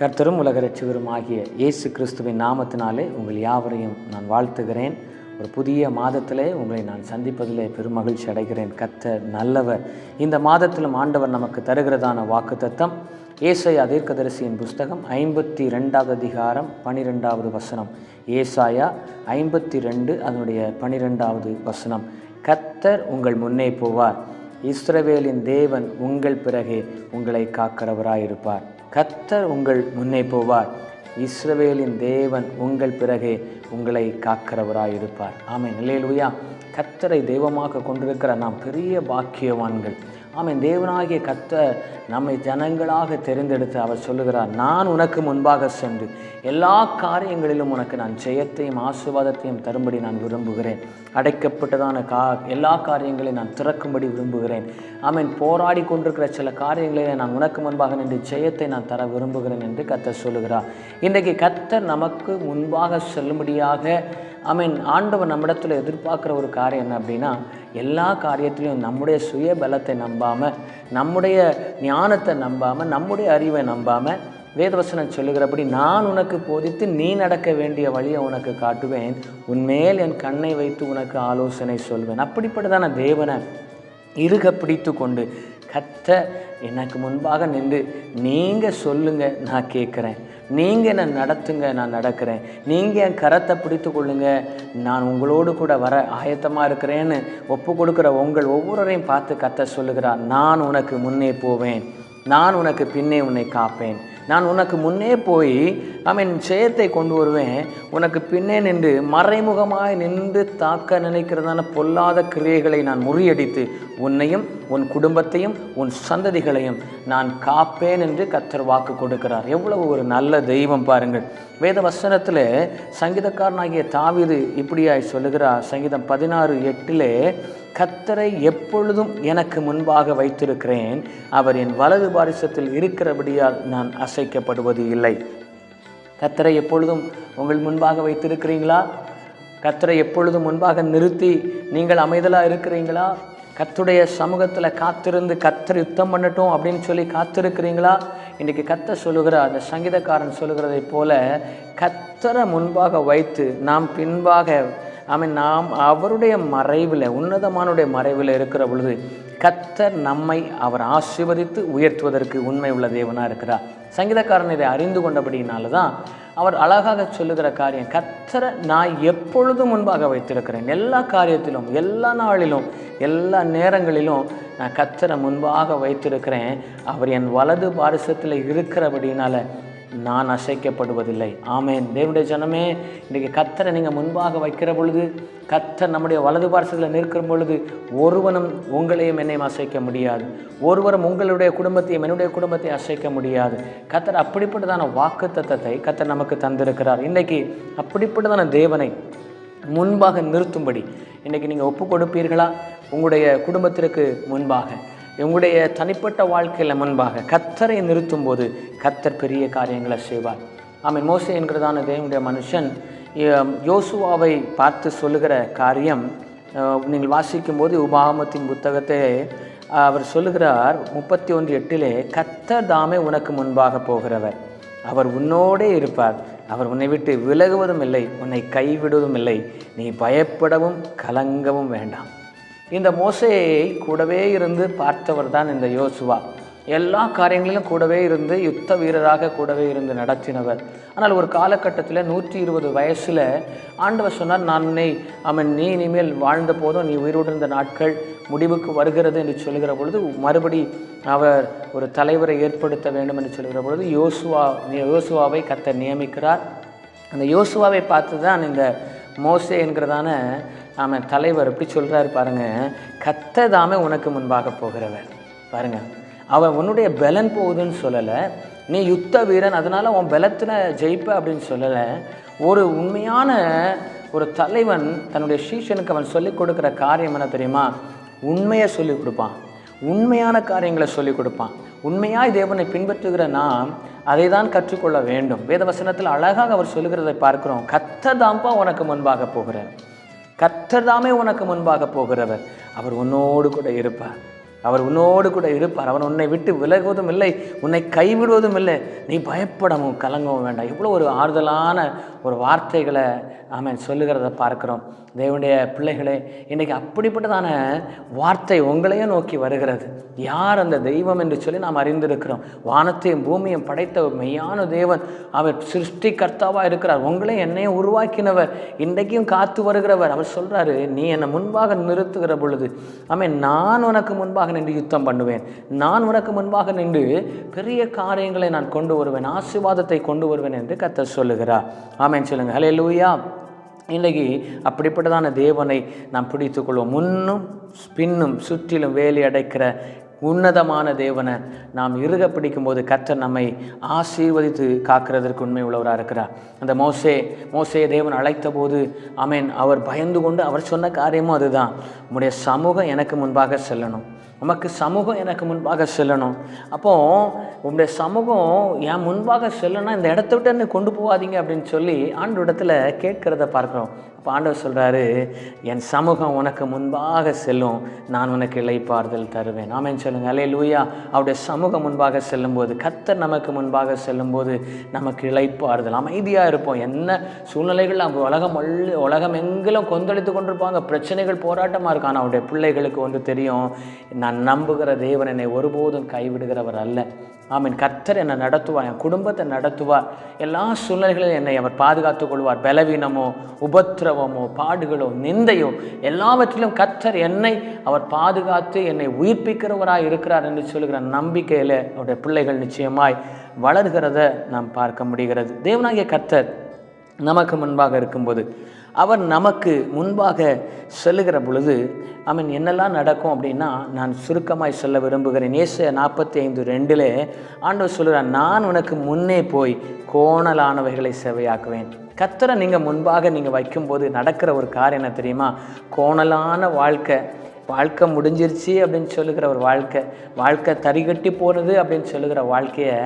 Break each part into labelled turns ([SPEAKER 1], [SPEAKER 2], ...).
[SPEAKER 1] கர்த்தரும் உலக ரட்சகரும் ஆகிய இயேசு கிறிஸ்துவின் நாமத்தினாலே உங்கள் யாவரையும் நான் வாழ்த்துகிறேன். ஒரு புதிய மாதத்திலே உங்களை நான் சந்திப்பதிலே பெருமகிழ்ச்சி அடைகிறேன். கர்த்தர் நல்லவர். இந்த மாதத்திலும் ஆண்டவர் நமக்கு தருகிறதான வாக்குத்தத்தம் ஏசாயா தீர்க்கதரிசியின் புஸ்தகம் ஐம்பத்தி ரெண்டாவது அதிகாரம் பனிரெண்டாவது வசனம். ஏசாயா ஐம்பத்தி ரெண்டு அதனுடைய பனிரெண்டாவது வசனம். கர்த்தர் உங்கள் முன்னே போவார். இஸ்ரவேலின் தேவன் உங்கள் பிறகே உங்களை காக்கிறவராயிருப்பார். கத்தர் உங்கள் முன்னே போவார். இஸ்ரவேலின் தேவன் உங்கள் பிறகே உங்களை காக்கிறவராயிருப்பார். ஆமை நிலையிலுயா கத்தரை தெய்வமாக கொண்டிருக்கிற நாம் பெரிய பாக்கியவான்கள். ஆமென். தேவனாகிய கத்த நம்மை ஜனங்களாக தெரிந்தெடுத்து அவர் சொல்லுகிறார் நான் உனக்கு முன்பாக சென்று எல்லா காரியங்களிலும் உனக்கு நான் ஜெயத்தையும் ஆசீர்வாதத்தையும் தரும்படி நான் விரும்புகிறேன். அடைக்கப்பட்டதான கா எல்லா காரியங்களையும் நான் திறக்கும்படி விரும்புகிறேன். ஆமீன். போராடி கொண்டிருக்கிற சில காரியங்களிலே நான் உனக்கு முன்பாக நின்று ஜெயத்தை நான் தர விரும்புகிறேன் என்று கத்தர் சொல்லுகிறார். இன்றைக்கு கத்தர் நமக்கு முன்பாக செல்லும்படியாக ஐ மீன் ஆண்டவன் நம்மிடத்தில் எதிர்பார்க்குற ஒரு காரியம் என்ன அப்படின்னா எல்லா காரியத்திலையும் நம்முடைய சுய பலத்தை நம்பாமல் நம்முடைய ஞானத்தை நம்பாமல் நம்முடைய அறிவை நம்பாமல் வேதவசனம் சொல்லுகிறபடி நான் உனக்கு போதித்து நீ நடக்க வேண்டிய வழியை உனக்கு காட்டுவேன். உன்மேல் என் கண்ணை வைத்து உனக்கு ஆலோசனை சொல்வேன். அப்படிப்பட்டதான தேவனை இருக பிடித்து கொண்டு கத்த எனக்கு முன்பாக நின்று நீங்கள் சொல்லுங்கள் நான் கேட்குறேன். நீங்கள் என்னை நடத்துங்க நான் நடக்கிறேன். நீங்கள் என் கரத்தை பிடித்து கொள்ளுங்க. நான் உங்களோடு கூட வர ஆயத்தமாக இருக்கிறேன்னு ஒப்பு கொடுக்குற உங்கள் ஒவ்வொருவரையும் பார்த்து கத்த சொல்லுகிறார் நான் உனக்கு முன்னே போவேன். நான் உனக்கு பின்னே உன்னை காப்பேன். நான் உனக்கு முன்னே போய் அவன் ஜெயத்தை கொண்டு வருவேன். உனக்கு பின்னே நின்று மறைமுகமாய் நின்று தாக்க நினைக்கிறதான பொல்லாத கிரியைகளை நான் முறியடித்து உன்னையும் உன் குடும்பத்தையும் உன் சந்ததிகளையும் நான் காப்பேன் என்று கத்தர் வாக்கு கொடுக்கிறார். எவ்வளவு ஒரு நல்ல தெய்வம் பாருங்கள். வேத வசனத்தில் சங்கீதக்காரனாகிய தாவிது இப்படியாய் சொல்லுகிறார். சங்கீதம் பதினாறு எட்டிலே கத்தரை எப்பொழுதும் எனக்கு முன்பாக வைத்திருக்கிறேன். அவர் என் வலது பாரிசத்தில் இருக்கிறபடியால் நான் அசைக்கப்படுவது இல்லை. கத்தரை எப்பொழுதும் உங்கள் முன்பாக வைத்திருக்கிறீங்களா? கத்தரை எப்பொழுதும் முன்பாக நிறுத்தி நீங்கள் அமைதலாக இருக்கிறீங்களா? கத்துடைய சமூகத்தில் காத்திருந்து கத்தர் யுத்தம் பண்ணட்டும் அப்படின்னு சொல்லி காத்திருக்கிறீங்களா? இன்றைக்கி கத்த சொல்லுகிற அந்த சங்கீதக்காரன் சொல்லுகிறதை போல கத்தரை முன்பாக வைத்து நாம் பின்பாக ஐ மீன் நாம் அவருடைய மறைவில் உன்னதமானுடைய மறைவில் இருக்கிற பொழுது கத்தர் நம்மை அவர் ஆசீர்வதித்து உயர்த்துவதற்கு உண்மை உள்ள தேவனாக இருக்கிறார். சங்கீதக்காரன் இதை அறிந்து கொண்டபடியினால தான் அவர் அழகாக சொல்லுகிற காரியம் கத்தரை நான் எப்பொழுதும் முன்பாக வைத்திருக்கிறேன். எல்லா காரியத்திலும் எல்லா நாளிலும் எல்லா நேரங்களிலும் நான் கத்தரை முன்பாக வைத்திருக்கிறேன். அவர் என் வலது பாரிசத்தில் இருக்கிறபடினால நான் அசைக்கப்படுவதில்லை. ஆமேன். தேவனுடைய ஜனமே இன்றைக்கி கத்தரை நீங்கள் முன்பாக வைக்கிற பொழுது கத்தர் நம்முடைய வலது பார்சத்தில் நிற்கிற பொழுது ஒருவனும் உங்களையும் என்னையும் அசைக்க முடியாது. ஒருவரும் உங்களுடைய குடும்பத்தையும் என்னுடைய குடும்பத்தையும் அசைக்க முடியாது. கத்தர் அப்படிப்பட்டதான வாக்கு தத்தத்தை கத்தர் நமக்கு தந்திருக்கிறார். இன்றைக்கி அப்படிப்பட்டதான தேவனை முன்பாக நிறுத்தும்படி இன்றைக்கி நீங்கள் ஒப்பு கொடுப்பீர்களா உங்களுடைய குடும்பத்திற்கு முன்பாக. உங்களுடைய தனிப்பட்ட வாழ்க்கையில் முன்பாக கத்தரை நிறுத்தும் போது கத்தர் பெரிய காரியங்களை செய்வார். ஆமாம் மோசை என்கிறதான தேவனுடைய மனுஷன் யோசுவாவை பார்த்து சொல்லுகிற காரியம் நீங்கள் வாசிக்கும்போது உபாகமத்தின் புத்தகத்தை அவர் சொல்லுகிறார் முப்பத்தி ஒன்று எட்டிலே கத்தர் தாமே உனக்கு முன்பாக போகிறவர். அவர் உன்னோடே இருப்பார். அவர் உன்னை விட்டு விலகுவதும் இல்லை உன்னை கைவிடுவதும் இல்லை. நீ பயப்படவும் கலங்கவும் வேண்டாம். இந்த மோசையை கூடவே இருந்து பார்த்தவர் தான் இந்த யோசுவா. எல்லா காரியங்களிலும் கூடவே இருந்து யுத்த வீரராக கூடவே இருந்து நடத்தினவர். ஆனால் ஒரு காலகட்டத்தில் நூற்றி இருபது வயசில் ஆண்டவர் சொன்னார் நான் உன்னை அவன் நீ இனிமேல் வாழ்ந்த போதும் நீ உயிரோடு நாட்கள் முடிவுக்கு வருகிறது என்று சொல்கிற பொழுது மறுபடி அவர் ஒரு தலைவரை ஏற்படுத்த வேண்டும் என்று சொல்கிற பொழுது யோசுவா யோசுவாவை கத்த நியமிக்கிறார். அந்த யோசுவாவை பார்த்து தான் இந்த மோசே என்கிறதான நாம் தலைவர் எப்படி சொல்கிறாரு பாருங்கள் கத்ததாமே உனக்கு முன்பாக போகிறவன் பாருங்கள் அவன் உன்னுடைய பலன் போகுதுன்னு சொல்லலை நீ யுத்த வீரன் அதனால் உன் பலத்தில் ஜெயிப்ப அப்படின்னு சொல்லலை. ஒரு உண்மையான ஒரு தலைவன் தன்னுடைய சீஷனுக்கு அவன் சொல்லிக் கொடுக்குற காரியம் என்ன தெரியுமா? உண்மையை சொல்லிக் கொடுப்பான். உண்மையான காரியங்களை சொல்லிக் கொடுப்பான். உண்மையாக தேவனை பின்பற்றுகிற நாம் அதை தான் கற்றுக்கொள்ள வேண்டும். வேதவசனத்தில் அழகாக அவர் சொல்லுகிறதை பார்க்கிறோம். கத்ததாம்பா உனக்கு முன்பாக போகிறார் கத்தர் தாமே உனக்கு முன்பாக போகிறவர். அவர் உன்னோடு கூட இருப்பார். அவர் உன்னோடு கூட இருப்பார். அவர் உன்னை விட்டு விலகுவதும் இல்லை. உன்னை கைவிடுவதும் இல்லை. நீ பயப்படவும் கலங்கவும் வேண்டாம். எவ்வளோ ஒரு ஆறுதலான ஒரு வார்த்தைகளை ஆமென் சொல்லுகிறத பார்க்கிறோம். தேவனுடைய பிள்ளைகளே இன்றைக்கி அப்படிப்பட்டதான வார்த்தை உங்களையும் நோக்கி வருகிறது. யார் அந்த தெய்வம் என்று சொல்லி நாம் அறிந்திருக்கிறோம். வானத்தையும் பூமியும் படைத்த மெய்யான தேவன். அவர் சிருஷ்டிகர்த்தாவாக இருக்கிறார். உங்களையும் என்னையும் உருவாக்கினவர். இன்றைக்கும் காத்து வருகிறவர். அவர் சொல்கிறாரு நீ என்னை முன்பாக நிறுத்துகிற பொழுது ஆமே நான் உனக்கு முன்பாக நின்று யுத்தம் பண்ணுவேன். நான் உனக்கு முன்பாக நின்று பெரிய காரியங்களை நான் கொண்டு வருவேன். ஆசீர்வாதத்தை கொண்டு வருவேன் என்று கத்த சொல்லுகிறார். ஆமென் சொல்லுங்க. ஹலே லூயா இன்றைக்கி அப்படிப்பட்டதான தேவனை நாம் பிடித்துக்கொள்வோம். முன்னும் பின்னும் சுற்றிலும் வேலி அடைக்கிற உன்னதமான தேவனை நாம் இறுக பிடிக்கும்போது கர்த்தர் நம்மை ஆசீர்வதித்து காக்கிறதற்கு உண்மை உள்ளவராக இருக்கிறார். அந்த மோசே மோசே தேவன் அழைத்த போது அமேன் அவர் பயந்து கொண்டு அவர் சொன்ன காரியமும் அதுதான். உம்முடைய சமூகம் எனக்கு முன்பாக செல்லணும். நமக்கு சமூகம் எனக்கு முன்பாக செல்லணும். அப்போது உங்களுடைய சமூகம் என் முன்பாக செல்லணும்னா இந்த இடத்த விட்டு என்னை கொண்டு போகாதீங்க அப்படின்னு சொல்லி ஆண்டு இடத்துல கேட்குறத பார்க்குறோம். ஆண்டவர் சொல்கிறாரு என் சமூகம் உனக்கு முன்பாக செல்லும் நான் உனக்கு இளைப்பாறுதல் தருவேன். ஆமேன்னு சொல்லுங்கள் அலே லூயா அவருடைய சமூகம் முன்பாக செல்லும்போது கத்தர் நமக்கு முன்பாக செல்லும்போது நமக்கு இளைப்பாறுதல். அமைதியாக இருப்போம். என்ன சூழ்நிலைகள் அவங்க உலகம் உலகம் எங்கிலும் கொந்தளித்து கொண்டிருப்பாங்க. பிரச்சனைகள் போராட்டமாக இருக்கும். ஆனால் அவருடைய பிள்ளைகளுக்கு ஒன்று தெரியும் நான் நம்புகிற தேவன் என்னை ஒருபோதும் கைவிடுகிறவர் அல்ல. ஆமீன். கர்த்தர் என்னை நடத்துவார் என் குடும்பத்தை நடத்துவார். எல்லா சூழ்நிலைகளிலும் என்னை அவர் பாதுகாத்துக் கொள்வார். பலவீனமோ உபத்திரவமோ பாடுகளோ நிந்தையோ எல்லாவற்றிலும் கர்த்தர் என்னை அவர் பாதுகாத்து என்னை உயிர்ப்பிக்கிறவராக இருக்கிறார் என்று சொல்லுகிற நம்பிக்கையில் அவருடைய பிள்ளைகள் நிச்சயமாய் வளர்கிறத நாம் பார்க்க முடிகிறது. தேவனாகிய கர்த்தர் நமக்கு முன்பாக இருக்கும்போது அவர் நமக்கு முன்பாக செல்லுகிற பொழுது அவன் என்னெல்லாம் நடக்கும் அப்படின்னா நான் சுருக்கமாய் சொல்ல விரும்புகிறேன். நேச நாற்பத்தி ஐந்து ரெண்டில் ஆண்டவர் சொல்லுகிறார் நான் உனக்கு முன்னே போய் கோணலானவைகளை செவையாக்குவேன். கத்தரை நீங்கள் முன்பாக நீங்கள் வைக்கும்போது நடக்கிற ஒரு காரியம் என்ன தெரியுமா? கோணலான வாழ்க்கை. வாழ்க்கை முடிஞ்சிருச்சு அப்படின்னு சொல்லுகிற ஒரு வாழ்க்கை. வாழ்க்கை தறிகட்டி போனது அப்படின்னு சொல்லுகிற வாழ்க்கையை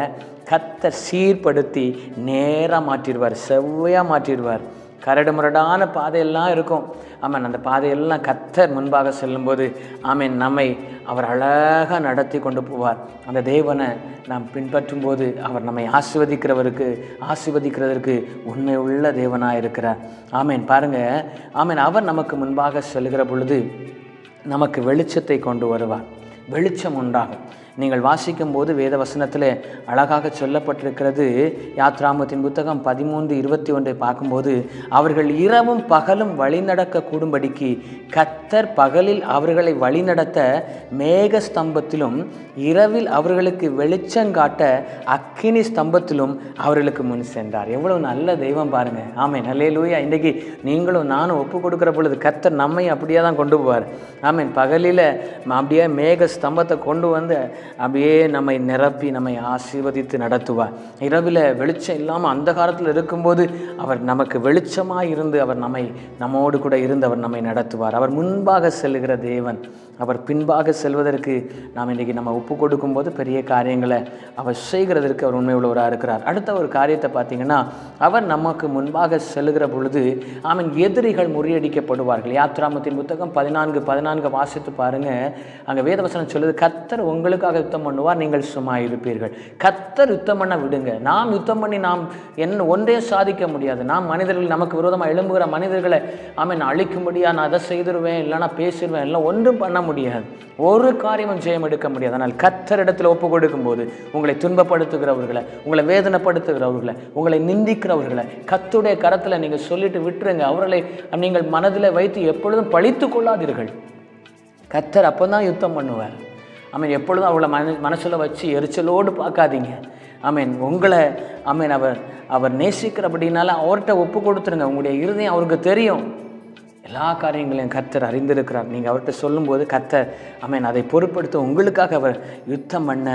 [SPEAKER 1] கத்த சீர்படுத்தி நேராக மாற்றிடுவார் செவ்வையாக மாற்றிடுவார். கரடு முரடான பாதையெல்லாம் இருக்கும். ஆமாம் அந்த பாதையெல்லாம் கத்தர் முன்பாக செல்லும்போது ஆமீன் நம்மை அவர் அழகாக நடத்தி கொண்டு போவார். அந்த தேவனை நாம் பின்பற்றும் போது அவர் நம்மை ஆசிர்வதிக்கிறவருக்கு ஆசிர்வதிக்கிறதற்கு உண்மை உள்ள தேவனாக இருக்கிறார். ஆமேன் பாருங்கள் ஆமேன் அவர் நமக்கு முன்பாக செல்கிற பொழுது நமக்கு வெளிச்சத்தை கொண்டு வருவார். வெளிச்சம் உண்டாகும். நீங்கள் வாசிக்கும் போது வேத வசனத்தில் அழகாக சொல்லப்பட்டிருக்கிறது. யாத்ராமத்தின் புத்தகம் பதிமூன்று இருபத்தி ஒன்றை பார்க்கும்போது அவர்கள் இரவும் பகலும் வழிநடக்க கூடும்படிக்கு கத்தர் பகலில் அவர்களை வழிநடத்த மேக ஸ்தம்பத்திலும் இரவில் அவர்களுக்கு வெளிச்சங்காட்ட அக்கினி ஸ்தம்பத்திலும் அவர்களுக்கு முன் சென்றார். எவ்வளவு நல்ல தெய்வம் பாருங்க. ஆமே நல்லே லூயா இன்றைக்கி நீங்களும் நானும் ஒப்பு கொடுக்குற பொழுது கத்தர் நம்மை அப்படியே தான் கொண்டு போவார். ஆமீன். பகலில் அப்படியே மேக ஸ்தம்பத்தை கொண்டு வந்து அப்படியே நம்மை நிரப்பி நம்மை ஆசீர்வதித்து நடத்துவார். இரவில் வெளிச்சம் இல்லாமல் அந்த காலத்தில் இருக்கும்போது அவர் நமக்கு வெளிச்சமாக இருந்து அவர் நம்மை நம்மோடு கூட இருந்து அவர் நம்மை நடத்துவார். அவர் முன்பாக செல்லுகிற தேவன் அவர் பின்பாக செல்வதற்கு நாம் இன்றைக்கி நம்ம ஒப்பு கொடுக்கும்போது பெரிய காரியங்களை அவர் செய்கிறதற்கு அவர் உண்மை உள்ளவராக இருக்கிறார். அடுத்த ஒரு காரியத்தை பார்த்தீங்கன்னா அவர் நமக்கு முன்பாக செல்லுகிற பொழுது அவன் எதிரிகள் முறியடிக்கப்படுவார்கள். யாத்ராமத்தின் புத்தகம் பதினான்கு பதினான்கு வாசித்து பாருங்கள் அங்கே வேதவசனம் சொல்லுது கத்தர் உங்களுக்காக யுத்தம் பண்ணுவார் நீங்கள் சும்மா இருப்பீர்கள். கத்தர் யுத்தம் பண்ண விடுங்க. நாம் யுத்தம் பண்ணி நாம் என்ன ஒன்றே சாதிக்க முடியாது. நாம் மனிதர்கள் நமக்கு விரோதமாக எழும்புகிற மனிதர்களை ஆமென் அழிக்கும்படியா நான் அதை செய்திருவேன் இல்லைனா பேசிடுவேன் எல்லாம் ஒன்றும் பண்ண முடியாது. ஒரு காரியமும் ஜெயம் எடுக்க முடியாது. ஆனால் கத்தர் இடத்துல ஒப்பு கொடுக்கும்போது உங்களை துன்பப்படுத்துகிறவர்களை உங்களை வேதனைப்படுத்துகிறவர்களை உங்களை நிந்திக்கிறவர்களை கத்துடைய கரத்தில் நீங்கள் சொல்லிட்டு விட்டுருங்க. அவர்களை நீங்கள் மனதில் வைத்து எப்பொழுதும் பழித்து கொள்ளாதீர்கள். கத்தர் அப்போ தான் யுத்தம் பண்ணுவார். ஆமீன். எப்பொழுதும் அவளை மன மனசில் வச்சு எரிச்சலோடு பார்க்காதீங்க. ஆமீன். உங்களை ஆமீன் அவர் அவர் நேசிக்கிறபடினால அவர்கிட்ட ஒப்பு கொடுத்துருங்க. உங்களுடைய இருதயம் அவருக்கு தெரியும். எல்லா காரியங்களையும் கர்த்தர் அறிந்திருக்கிறார். நீங்கள் அவர்கிட்ட சொல்லும்போது கர்த்தர் அமேன் அதை பொருட்படுத்த உங்களுக்காக அவர் யுத்தம் பண்ண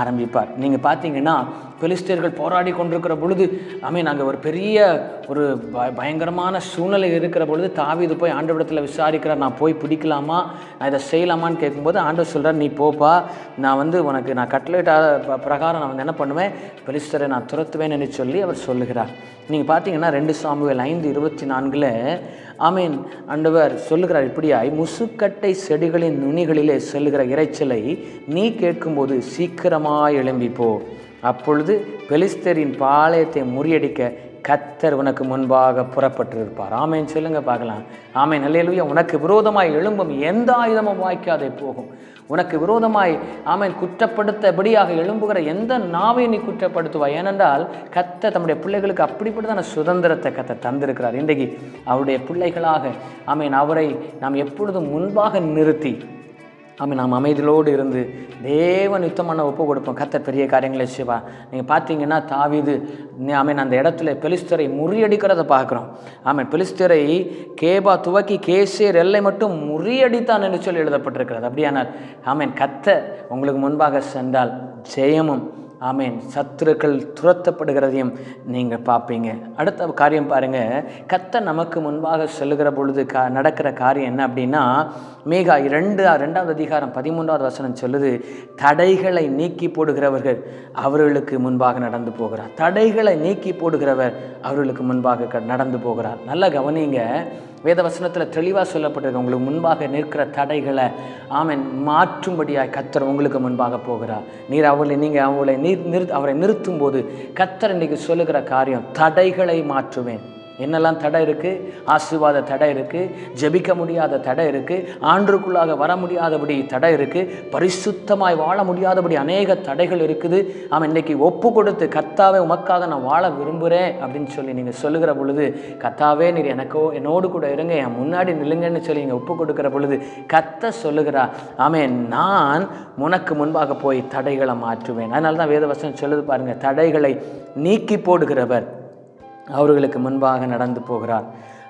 [SPEAKER 1] ஆரம்பிப்பார். நீங்கள் பார்த்தீங்கன்னா பெலிஸ்டியர்கள் போராடி கொண்டிருக்கிற பொழுது அமேன் அங்கே ஒரு பெரிய ஒரு ப பயங்கரமான சூழ்நிலை இருக்கிற பொழுது தாவி இது போய் ஆண்டவிடத்தில் விசாரிக்கிறார் நான் போய் பிடிக்கலாமா? நான் இதை செய்யலாமான்னு கேட்கும்போது ஆண்டவர் சொல்கிறார் நீ போப்பா நான் வந்து உனக்கு நான் கட்லேட் பிரகாரம் நான் வந்து என்ன பண்ணுவேன்? பெலிஸ்டரை நான் துரத்துவேன்னு சொல்லி அவர் சொல்லுகிறார். நீங்கள் பார்த்தீங்கன்னா ரெண்டு சாமுவேல் ஐந்து இருபத்தி நான்கில் ஆமீன். ஆண்டவர் சொல்லுகிறார் இப்படியாய் முசுக்கட்டை செடிகளின் நுனிகளிலே செல்லுகிற இரைச்சலை நீ கேட்கும்போது சீக்கிரமாய் எழும்பி போ அப்பொழுது பெலிஸ்தரின் பாளையத்தை முறியடிக்க கத்தர் உனக்கு முன்பாக புறப்பட்டிருப்பார். ஆமேன். சொல்லுங்க பார்க்கலாம். ஆமேன். நல்லேலூயா உனக்கு விரோதமாய் எழும்பும் எந்த ஆயுதமும் வாய்க்காதே போகும். உனக்கு விரோதமாய் ஆமேன் குற்றப்படுத்தபடியாக எழும்புகிற எந்த நாவை நீ குற்றப்படுத்துவாய்? ஏனென்றால் கத்த தம்முடைய பிள்ளைகளுக்கு அப்படிப்பட்டதான சுதந்திரத்தை கத்த தந்திருக்கிறார். இன்றைக்கு அவருடைய பிள்ளைகளாக ஆமேன் அவரை நாம் எப்பொழுதும் முன்பாக நிறுத்தி ஆமாம் நாம் அமைதியோடு இருந்து தேவன் யுத்தமான ஒப்பு கொடுப்போம். கத்தர் பெரிய காரியங்களை செய்வா. நீங்கள் பார்த்தீங்கன்னா தாவிது ஆமீன் அந்த இடத்துல பெலிஸ்தரை முறியடிக்கிறத பார்க்குறோம். ஆமாம் பெலிஸ்தரை கேபா துவக்கி கேசேர் எல்லை மட்டும் முறியடித்தான் என்று சொல்லி எழுதப்பட்டிருக்கிறது. அப்படியானால் ஆமீன் கத்த உங்களுக்கு முன்பாக சென்றால் ஜெயமும் ஆமேன். சத்துருக்கள் துரத்தப்படுகிறதையும் நீங்கள் பார்ப்பீங்க. அடுத்த காரியம் பாருங்கள் கத்த நமக்கு முன்பாக செல்லுகிற பொழுது கா நடக்கிற காரியம் என்ன அப்படின்னா மேகா இரண்டு ரெண்டாவது அதிகாரம் பதிமூன்றாவது வசனம் சொல்லுது தடைகளை நீக்கி போடுகிறவர்கள் அவர்களுக்கு முன்பாக நடந்து போகிறார். தடைகளை நீக்கி போடுகிறவர் அவர்களுக்கு முன்பாக க- நடந்து போகிறார். நல்லா கவனிங்க. வேத வசனத்தில் தெளிவாக சொல்லப்பட்டிருக்கு. உங்களுக்கு முன்பாக நிற்கிற தடைகளை ஆமன் மாற்றும்படியாய் கத்தர் உங்களுக்கு முன்பாக போகிறார். நீர் அவளை நீங்கள் அவளை நிறு அவரை நிறுத்தும் போது கத்தர் இன்னைக்கு சொல்லுகிற காரியம் தடைகளை மாற்றுவேன். என்னெல்லாம் தடை இருக்குது ஆசீர்வாத தடை இருக்குது ஜெபிக்க முடியாத தடை இருக்குது ஆண்டுக்குள்ளாக வர முடியாதபடி தடை இருக்குது பரிசுத்தமாய் வாழ முடியாதபடி அநேக தடைகள் இருக்குது. அவன் இன்னைக்கு ஒப்பு கொடுத்து கத்தாவே உமக்காக நான் வாழ விரும்புகிறேன் அப்படின்னு சொல்லி நீங்கள் சொல்லுகிற பொழுது கத்தாவே நீர் எனக்கோ என்னோடு கூட இருங்க. என் முன்னாடி நில்லுங்கன்னு சொல்லி நீங்கள் ஒப்பு கொடுக்கிற பொழுது கத்த சொல்லுகிறா ஆமே நான் உனக்கு முன்பாக போய் தடைகளை மாற்றுவேன். அதனால தான் வேதவசனம் சொல்லுது பாருங்கள் தடைகளை நீக்கி போடுகிறவர் அவர்களுக்கு முன்பாக நடந்து போகிறார்.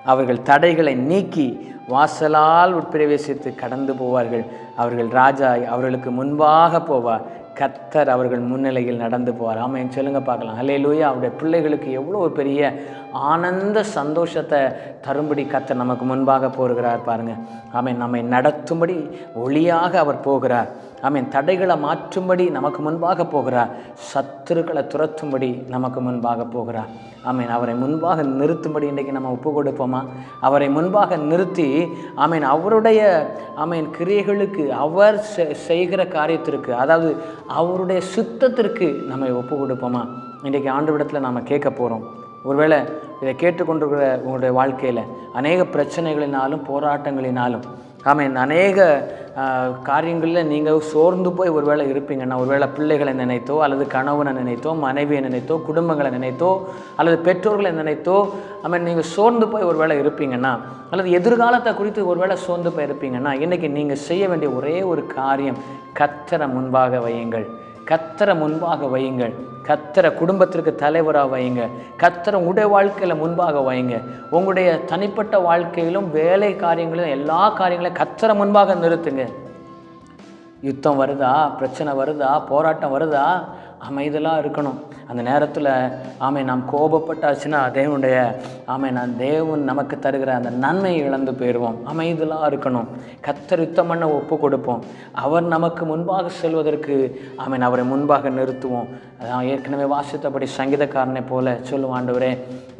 [SPEAKER 1] அவர்கள் தடைகளை நீக்கி வாசலால் உட்பிரவேசித்து கடந்து போவார்கள். அவர்கள் ராஜா அவர்களுக்கு முன்பாக போவார். கத்தர் அவர்கள் முன்னிலையில் நடந்து போவார். ஆமாம் சொல்லுங்க பார்க்கலாம். அல்லேலூயா அவருடைய பிள்ளைகளுக்கு எவ்வளோ பெரிய ஆனந்த சந்தோஷத்தை தரும்படி கத்த நமக்கு முன்பாக போகிறார் பாருங்க. ஆமீன். நம்மை நடத்தும்படி ஒளியாக அவர் போகிறார். ஆமீன். தடைகளை மாற்றும்படி நமக்கு முன்பாக போகிறார். சத்துருக்களை துரத்தும்படி நமக்கு முன்பாக போகிறார். ஆமீன். அவரை முன்பாக நிறுத்தும்படி இன்றைக்கி நம்ம ஒப்பு கொடுப்போமா? அவரை முன்பாக நிறுத்தி ஆமீன் அவருடைய ஆமீன் கிரியைகளுக்கு அவர் செ- செய்கிற காரியத்திற்கு அதாவது அவருடைய சுத்தத்திற்கு நம்ம ஒப்பு கொடுப்போமா? இன்றைக்கி ஆண்டவிடத்தில் நாம் கேட்க போகிறோம் ஒருவேளை இதை கேட்டுக்கொண்டிருக்கிற உங்களுடைய வாழ்க்கையில் அநேக பிரச்சனைகளினாலும் போராட்டங்களினாலும் ஆமென் அநேக காரியங்களில் நீங்கள் சோர்ந்து போய் ஒருவேளை இருப்பீங்கன்னா ஒருவேளை பிள்ளைகளை நினைத்தோ அல்லது கணவனை நினைத்தோ மனைவியை நினைத்தோ குடும்பங்களை நினைத்தோ அல்லது பெற்றோர்களை நினைத்தோ ஆமாம் நீங்கள் சோர்ந்து போய் ஒருவேளை இருப்பீங்கன்னா அல்லது எதிர்காலத்தை குறித்து ஒருவேளை சோர்ந்து போய் இருப்பீங்கன்னா இன்றைக்கி நீங்கள் செய்ய வேண்டிய ஒரே ஒரு காரியம் கத்தரை முன்பாக வையுங்கள். கத்தரை முன்பாக வையுங்கள். கத்தரை குடும்பத்திற்கு தலைவராக வையுங்க. கத்தரை உடை வாழ்க்கையில் முன்பாக வையுங்க. உங்களுடைய தனிப்பட்ட வாழ்க்கையிலும் வேலை காரியங்களிலும் எல்லா காரியங்களையும் கத்தரை முன்பாக நிறுத்துங்க. யுத்தம் வருதா? பிரச்சனை வருதா? போராட்டம் வருதா? அமைதலாக இருக்கணும். அந்த நேரத்தில் ஆமை நாம் கோபப்பட்டாச்சுன்னா தேவனுடைய ஆமை நான் தேவன் நமக்கு தருகிற அந்த நன்மையை இழந்து போயிடுவோம் அமைதலாக இருக்கணும். கத்தர் யுத்தம் பண்ண ஒப்பு கொடுப்போம் அவர் நமக்கு முன்பாக செல்வதற்கு ஆமீன் அவரை முன்பாக நிறுத்துவோம். அதான் ஏற்கனவே வாசித்தபடி சங்கீதக்காரனை போல சொல்லுவாண்டவரே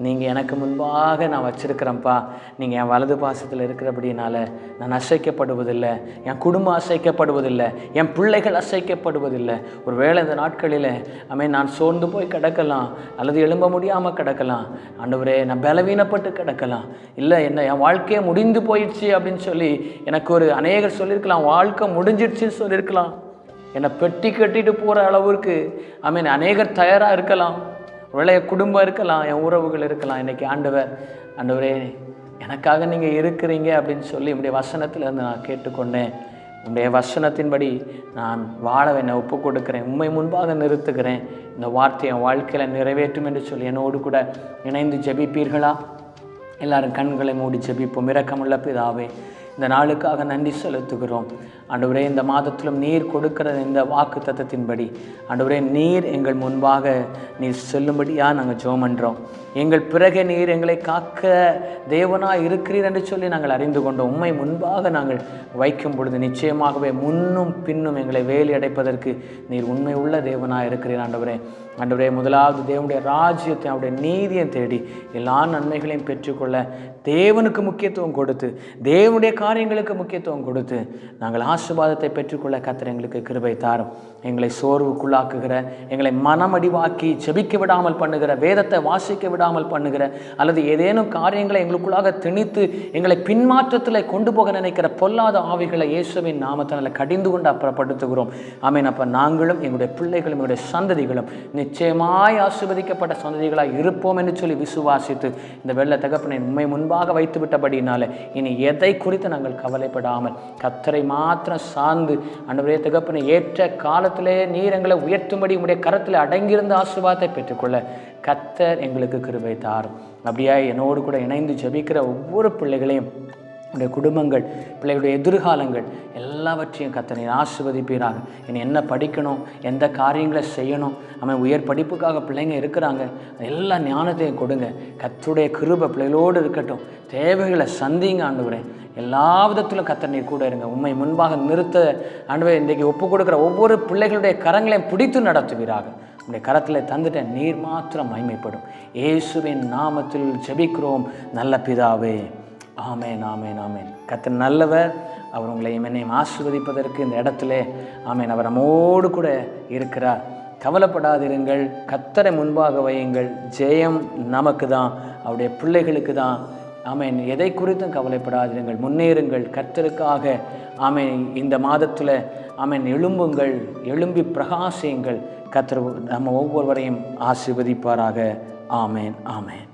[SPEAKER 1] நீங்கள் எனக்கு முன்பாக நான் வச்சுருக்கிறேன்ப்பா. நீங்கள் என் வலது பாசத்தில் இருக்கிறபடினால நான் அசைக்கப்படுவதில்லை. என் குடும்பம் அசைக்கப்படுவதில்லை. என் பிள்ளைகள் அசைக்கப்படுவதில்லை. ஒருவேளை இந்த நாட்களில் அமே நான் சோர்ந்து போய் கிடக்கலாம். அல்லது எழும்ப முடியாமல் கிடக்கலாம். ஆண்டவரே நான் பலவீனப்பட்டு கிடக்கலாம். இல்லை என்ன என் வாழ்க்கையே முடிந்து போயிடுச்சு அப்படின்னு சொல்லி எனக்கு ஒரு அநேகர் சொல்லியிருக்கலாம். வாழ்க்கை முடிஞ்சிடுச்சுன்னு சொல்லியிருக்கலாம். என்னை பெட்டி கட்டிட்டு போகிற அளவுக்கு ஐ மீன் அநேகர் தயாராக இருக்கலாம். ஒருவேளை என் குடும்பம் இருக்கலாம் என் உறவுகள் இருக்கலாம். இன்றைக்கி ஆண்டவர் ஆண்டவரே எனக்காக நீங்கள் இருக்கிறீங்க அப்படின்னு சொல்லி இப்படி வசனத்தில் இருந்து நான் கேட்டுக்கொண்டேன். உடைய வசனத்தின்படி நான் வாழ என்னை ஒப்பு கொடுக்கிறேன். உண்மை முன்பாக நிறுத்துகிறேன். இந்த வார்த்தையை வாழ்க்கையில் நிறைவேற்றும் என்று சொல்லி என்னோடு கூட இணைந்து ஜெபிப்பீர்களா? எல்லாரும் கண்களை மூடி ஜெபிப்போம். இரக்கமுள்ள பிதாவே இந்த நாளுக்காக நன்றி செலுத்துகிறோம். ஆண்டவரே இந்த மாதத்திலும் நீர் கொடுக்கிற இந்த வாக்கு தத்தத்தின்படி ஆண்டவரே நீர் எங்கள் முன்பாக நீர் செல்லும்படியாக நாங்கள் ஜோமன்றோம் பண்ணுறோம் எங்கள் பிறகு நீர் எங்களை காக்க தேவனாக இருக்கிறீர் என்று சொல்லி நாங்கள் அறிந்து கொண்டோம். உண்மை முன்பாக நாங்கள் வைக்கும் பொழுது நிச்சயமாகவே முன்னும் பின்னும் எங்களை வேலி அடைப்பதற்கு நீர் உண்மை உள்ள தேவனாக இருக்கிறீர் ஆண்டவரே. ஆண்டவரே முதலாவது தேவனுடைய ராஜ்யத்தை அவருடைய நீதியை தேடி எல்லா நன்மைகளையும் பெற்றுக்கொள்ள தேவனுக்கு முக்கியத்துவம் கொடுத்து தேவனுடைய காரியங்களுக்கு முக்கியத்துவம் கொடுத்து நாங்கள் ஆசீர்வாதத்தை பெற்றுக்கொள்ள கத்தர் எங்களுக்கு கிருபை தாரும். எங்களை சோர்வுக்குள்ளாக்குகிற எங்களை மனமடிவாக்கி செபிக்க விடாமல் பண்ணுகிற வேதத்தை வாசிக்க விடாமல் பண்ணுகிற அல்லது ஏதேனும் காரியங்களை எங்களுக்குள்ளாக திணித்து எங்களை பின்மாற்றத்தில் கொண்டு போக நினைக்கிற பொல்லாத ஆவிகளை இயேசுவின் நாமத்தினால் கடிந்து கொண்டு அப்புறப்படுத்துகிறோம். ஆமீன். அப்போ நாங்களும் எங்களுடைய பிள்ளைகளும் எங்களுடைய சந்ததிகளும் நிச்சயமாய் ஆசிர்வதிக்கப்பட்ட சந்ததிகளாக இருப்போம் என்று சொல்லி விசுவாசித்து இந்த வெள்ள தகப்பனை உண்மை முன்பாக வைத்து விட்டபடினால இனி எதை குறித்து நாங்கள் கவலைப்படாமல் கத்தரை மாத்திரம் சார்ந்து அன்றைய தகப்பனை ஏற்ற காலத்திலே நீர் எங்களை உயர்த்தும்படி உங்களுடைய கரத்தில் அடங்கியிருந்த ஆசீர்வாதத்தை பெற்றுக்கொள்ள கத்தர் எங்களுக்கு கிருபை தாரும். அப்படியா என்னோடு கூட இணைந்து ஜெபிக்கிற ஒவ்வொரு பிள்ளைகளையும் உடைய குடும்பங்கள் பிள்ளைகளுடைய எதிர்காலங்கள் எல்லாவற்றையும் கத்தனை ஆசிர்வதிப்பீராக. இனி என்ன படிக்கணும் எந்த காரியங்களை செய்யணும் அவன் உயர் படிப்புக்காக பிள்ளைங்க இருக்கிறாங்க எல்லா ஞானத்தையும் கொடுங்க. கத்துடைய கிருப பிள்ளைகளோடு இருக்கட்டும். தேவைகளை சந்திங்க ஆண்டுகிறேன் எல்லா விதத்திலும் கத்தர் நீர் கூட இருங்க. உண்மை முன்பாக நிறுத்த ஆண்டு இன்றைக்கு ஒப்பு கொடுக்குற ஒவ்வொரு பிள்ளைகளுடைய கரங்களையும் பிடித்து நடத்துவீராக. உடைய கரத்தில் தந்துட்டேன் நீர் மாத்திரம் மகிமைப்படும். இயேசுவின் நாமத்தில் ஜெபிக்கிறோம். நல்ல பிதாவே. ஆமேன் ஆமேன் ஆமேன். கத்தர் நல்லவர் அவர் உங்களை என்னையும் ஆசிர்வதிப்பதற்கு இந்த இடத்துல ஆமேன் அவர் நம்மோடு கூட இருக்கிறார். கவலைப்படாதிருங்கள் கத்தரை முன்பாக வையுங்கள். ஜெயம் நமக்கு தான் அவருடைய பிள்ளைகளுக்கு தான் ஆமேன் எதை குறித்தும் கவலைப்படாதிருங்கள் முன்னேறுங்கள். கத்தருக்காக ஆமேன் இந்த மாதத்தில் ஆமேன் எழும்புங்கள் எழும்பி பிரகாசியுங்கள். கத்தர் நம்ம ஒவ்வொருவரையும் ஆசீர்வதிப்பாராக. ஆமேன் ஆமேன்.